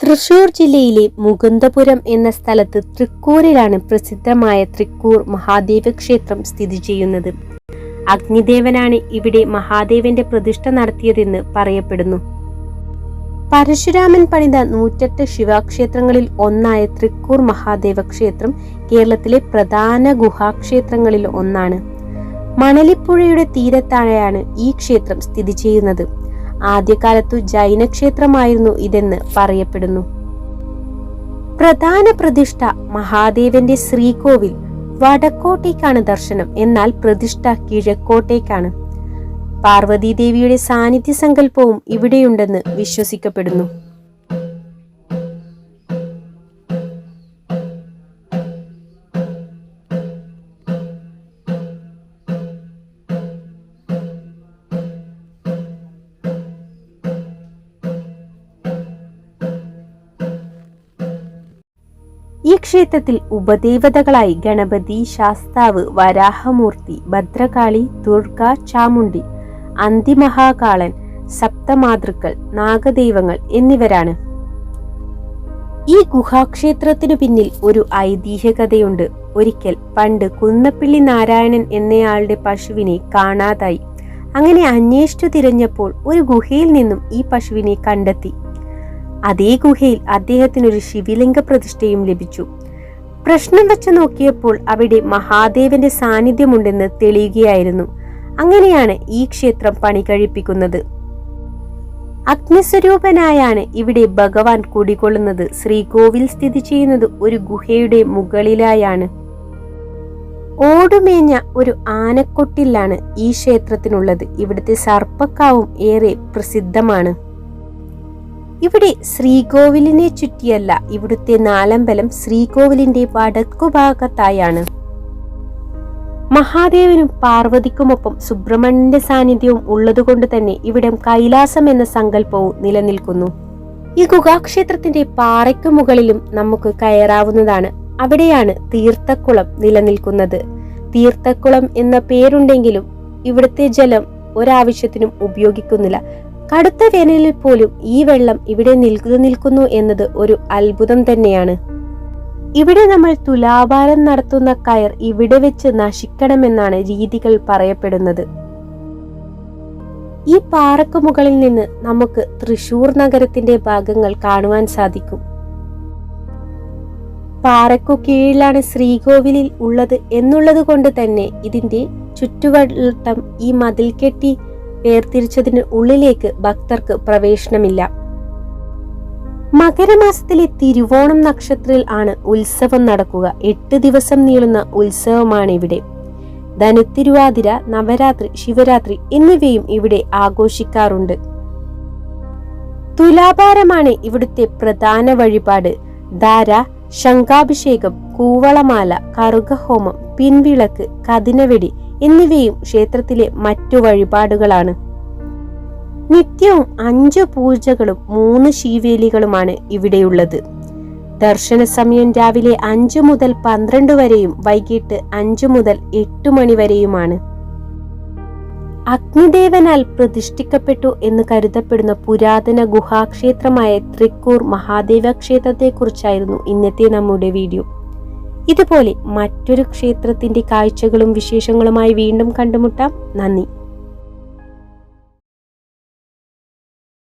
തൃശൂർ ജില്ലയിലെ മുകുന്ദപുരം എന്ന സ്ഥലത്ത് തൃക്കൂരിലാണ് പ്രസിദ്ധമായ തൃക്കൂർ മഹാദേവ ക്ഷേത്രം സ്ഥിതി ചെയ്യുന്നത്. അഗ്നിദേവനാണ് ഇവിടെ മഹാദേവന്റെ പ്രതിഷ്ഠ നടത്തിയതെന്ന് പറയപ്പെടുന്നു. പരശുരാമൻ പണിത നൂറ്റെട്ട് ശിവക്ഷേത്രങ്ങളിൽ ഒന്നായ തൃക്കൂർ മഹാദേവ ക്ഷേത്രം കേരളത്തിലെ പ്രധാന ഗുഹാക്ഷേത്രങ്ങളിൽ ഒന്നാണ്. മണലിപ്പുഴയുടെ തീരത്തായാണ് ഈ ക്ഷേത്രം സ്ഥിതി ചെയ്യുന്നത്. ആദ്യകാലത്തു ജൈനക്ഷേത്രമായിരുന്നു ഇതെന്ന് പറയപ്പെടുന്നു. പ്രധാന പ്രതിഷ്ഠ മഹാദേവന്റെ ശ്രീകോവിൽ വടക്കോട്ടേക്കാണ് ദർശനം എന്നാൽ പ്രതിഷ്ഠ കിഴക്കോട്ടേക്കാണ്. പാർവതീദേവിയുടെ സാന്നിധ്യ സങ്കല്പവും ഇവിടെയുണ്ടെന്ന് വിശ്വസിക്കപ്പെടുന്നു. ഈ ക്ഷേത്രത്തിൽ ഉപദേവതകളായി ഗണപതി ശാസ്താവ് വരാഹമൂർത്തി ഭദ്രകാളി ദുർഗ ചാമുണ്ടി അന്തിമഹാകാളൻ സപ്തമാതൃക്കൾ നാഗദൈവങ്ങൾ എന്നിവരാണ്. ഈ ഗുഹാക്ഷേത്രത്തിനു പിന്നിൽ ഒരു ഐതിഹ്യകഥയുണ്ട്. ഒരിക്കൽ പണ്ട് കുന്നപ്പിള്ളി നാരായണൻ എന്നയാളുടെ പശുവിനെ കാണാതായി. അങ്ങനെ അന്വേഷിച്ചു തിരഞ്ഞപ്പോൾ ഒരു ഗുഹയിൽ നിന്നും ഈ പശുവിനെ കണ്ടെത്തി. അതേ ഗുഹയിൽ അദ്ദേഹത്തിനൊരു ശിവലിംഗ പ്രതിഷ്ഠയും ലഭിച്ചു. പ്രശ്നം വെച്ച് നോക്കിയപ്പോൾ അവിടെ മഹാദേവന്റെ സാന്നിധ്യമുണ്ടെന്ന് തെളിയുകയായിരുന്നു. അങ്ങനെയാണ് ഈ ക്ഷേത്രം പണി കഴിപ്പിക്കുന്നത്. അഗ്നിസ്വരൂപനായാണ് ഇവിടെ ഭഗവാൻ കുടികൊള്ളുന്നത്. ശ്രീകോവിൽ സ്ഥിതി ചെയ്യുന്നത് ഒരു ഗുഹയുടെ മുകളിലായാണ്. ഓടുമേഞ്ഞ ഒരു ആനക്കൊട്ടിലാണ് ഈ ക്ഷേത്രത്തിനുള്ളത്. ഇവിടുത്തെ സർപ്പക്കാവും ഏറെ പ്രസിദ്ധമാണ്. ഇവിടെ ശ്രീകോവിലിനെ ചുറ്റിയല്ല ഇവിടുത്തെ നാലമ്പലം ശ്രീകോവിലിന്റെ വടക്കുഭാഗത്തായാണ്. മഹാദേവനും പാർവതിക്കുമൊപ്പം സുബ്രഹ്മണ്യന്റെ സാന്നിധ്യവും ഉള്ളതുകൊണ്ട് തന്നെ ഇവിടം കൈലാസം എന്ന സങ്കല്പവും നിലനിൽക്കുന്നു. ഈ ഗുഹാക്ഷേത്രത്തിന്റെ പാറയ്ക്കു മുകളിലും നമുക്ക് കയറാവുന്നതാണ്. അവിടെയാണ് തീർത്ഥക്കുളം നിലനിൽക്കുന്നത്. തീർത്ഥക്കുളം എന്ന പേരുണ്ടെങ്കിലും ഇവിടുത്തെ ജലം ഒരാവശ്യത്തിനും ഉപയോഗിക്കുന്നില്ല. കടുത്ത വേനലിൽ പോലും ഈ വെള്ളം ഇവിടെ നിൽക്കുന്നു നിൽക്കുന്നു എന്നത് ഒരു അത്ഭുതം തന്നെയാണ്. ഇവിടെ നമ്മൾ തുലാഭാരം നടത്തുന്ന കയർ ഇവിടെ വെച്ച് നശിക്കണമെന്നാണ് രീതികൾ പറയപ്പെടുന്നത്. ഈ പാറക്ക് മുകളിൽ നിന്ന് നമുക്ക് തൃശൂർ നഗരത്തിന്റെ ഭാഗങ്ങൾ കാണുവാൻ സാധിക്കും. പാറക്കു കീഴിലാണ് ശ്രീകോവിലിൽ ഉള്ളത് എന്നുള്ളത് കൊണ്ട് തന്നെ ഇതിന്റെ ചുറ്റുവട്ടം ഈ മതിൽ കെട്ടി വേർതിരിച്ചതിന് ഉള്ളിലേക്ക് ഭക്തർക്ക് പ്രവേശനമില്ല. മകരമാസത്തിലെ തിരുവോണം നക്ഷത്രത്തിൽ ആണ് ഉത്സവം നടക്കുക. എട്ട് ദിവസം നീളുന്ന ഉത്സവമാണ് ഇവിടെ ധനുത്തിരുവാതിര നവരാത്രി ശിവരാത്രി എന്നിവയും ഇവിടെ ആഘോഷിക്കാറുണ്ട്. തുലാഭാരമാണ് ഇവിടുത്തെ പ്രധാന വഴിപാട്. ധാര ശംഖാഭിഷേകം കൂവളമാല കറുകഹോമം പിൻവിളക്ക് കതിനവെടി എന്നിവയും ക്ഷേത്രത്തിലെ മറ്റു വഴിപാടുകളാണ്. നിത്യവും അഞ്ച് പൂജകളും മൂന്ന് ശീവേലികളുമാണ് ഇവിടെയുള്ളത്. ദർശന സമയം രാവിലെ അഞ്ചു മുതൽ പന്ത്രണ്ട് വരെയും വൈകിട്ട് അഞ്ചു മുതൽ എട്ട് മണി വരെയുമാണ്. അഗ്നിദേവനാൽ പ്രതിഷ്ഠിക്കപ്പെട്ടു എന്ന് കരുതപ്പെടുന്ന പുരാതന ഗുഹാക്ഷേത്രമായ തൃക്കൂർ മഹാദേവ ക്ഷേത്രത്തെക്കുറിച്ചായിരുന്നു ഇന്നത്തെ നമ്മുടെ വീഡിയോ. ഇതുപോലെ മറ്റൊരു ക്ഷേത്രത്തിന്റെ കാഴ്ചകളും വിശേഷങ്ങളുമായി വീണ്ടും കണ്ടുമുട്ടാം. നന്ദി.